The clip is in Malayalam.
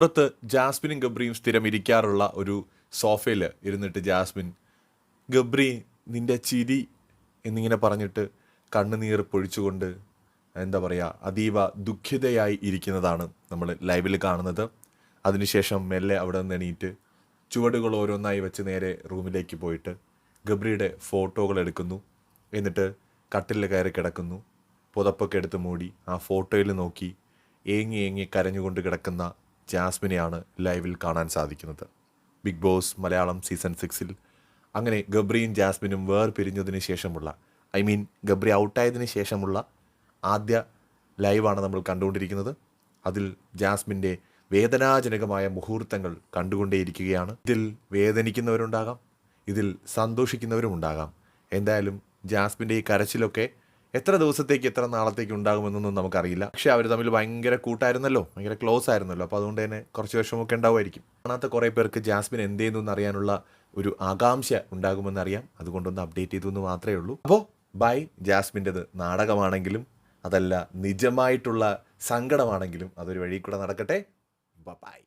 പുറത്ത് ജാസ്മിനും ഗബ്രിയും സ്ഥിരം ഇരിക്കാറുള്ള ഒരു സോഫയിൽ ഇരുന്നിട്ട് ജാസ്മിൻ ഗബ്രി നിന്റെ ചിരി എന്നിങ്ങനെ പറഞ്ഞിട്ട് കണ്ണുനീർ പൊഴിച്ചുകൊണ്ട് എന്താ പറയുക അതീവ ദുഃഖിതയായി ഇരിക്കുന്നതാണ് നമ്മൾ ലൈവിൽ കാണുന്നത്. അതിനുശേഷം മെല്ലെ അവിടെ നിന്ന് എണീറ്റ് ചുവടുകൾ ഓരോന്നായി വെച്ച് നേരെ റൂമിലേക്ക് പോയിട്ട് ഗബ്രിയുടെ ഫോട്ടോകൾ എടുക്കുന്നു. എന്നിട്ട് കട്ടിലിൽ കയറി കിടക്കുന്നു. പുതപ്പൊക്കെ എടുത്ത് മൂടി ആ ഫോട്ടോയിൽ നോക്കി ഏങ്ങി ഏങ്ങി കരഞ്ഞുകൊണ്ട് കിടക്കുന്ന ജാസ്മിനെയാണ് ലൈവിൽ കാണാൻ സാധിക്കുന്നത്. ബിഗ് ബോസ് മലയാളം സീസൺ സിക്സിൽ അങ്ങനെ ഗബ്രിയും ജാസ്മിനും വേർപിരിഞ്ഞതിന് ശേഷമുള്ള ഐ മീൻ ഗബ്രി ഔട്ടായതിന് ശേഷമുള്ള ആദ്യ ലൈവാണ് നമ്മൾ കണ്ടുകൊണ്ടിരിക്കുന്നത്. അതിൽ ജാസ്മിന്റെ വേദനാജനകമായ മുഹൂർത്തങ്ങൾ കണ്ടുകൊണ്ടേയിരിക്കുകയാണ്. ഇതിൽ വേദനിക്കുന്നവരുണ്ടാകാം ഇതിൽ സന്തോഷിക്കുന്നവരും ഉണ്ടാകാം എന്തായാലും ജാസ്മിന്റെ ഈ കരച്ചിലൊക്കെ എത്ര ദിവസത്തേക്ക് എത്ര നാളത്തേക്ക് ഉണ്ടാകുമെന്നൊന്നും നമുക്കറിയില്ല. പക്ഷേ അവർ തമ്മിൽ ഭയങ്കര കൂട്ടായിരുന്നല്ലോ. ഭയങ്കര ക്ലോസ് ആയിരുന്നല്ലോ. അപ്പോൾ അതുകൊണ്ട് തന്നെ കുറച്ച് വിഷമമൊക്കെ ഉണ്ടാവുമായിരിക്കും. കാണാത്ത കുറേ പേർക്ക് ജാസ്മിൻ എന്ത് ചെയ്യുന്നു എന്നറിയാനുള്ള ഒരു ആകാംക്ഷ ഉണ്ടാകുമെന്നറിയാം. അതുകൊണ്ടൊന്ന് അപ്ഡേറ്റ് ചെയ്തു എന്ന് മാത്രമേ ഉള്ളൂ. അപ്പോൾ ബൈ. ജാസ്മിന്റെത് നാടകമാണെങ്കിലും അതല്ല നിജമായിട്ടുള്ള സങ്കടമാണെങ്കിലും അതൊരു വഴി കൂടെ നടക്കട്ടെ. ബൈ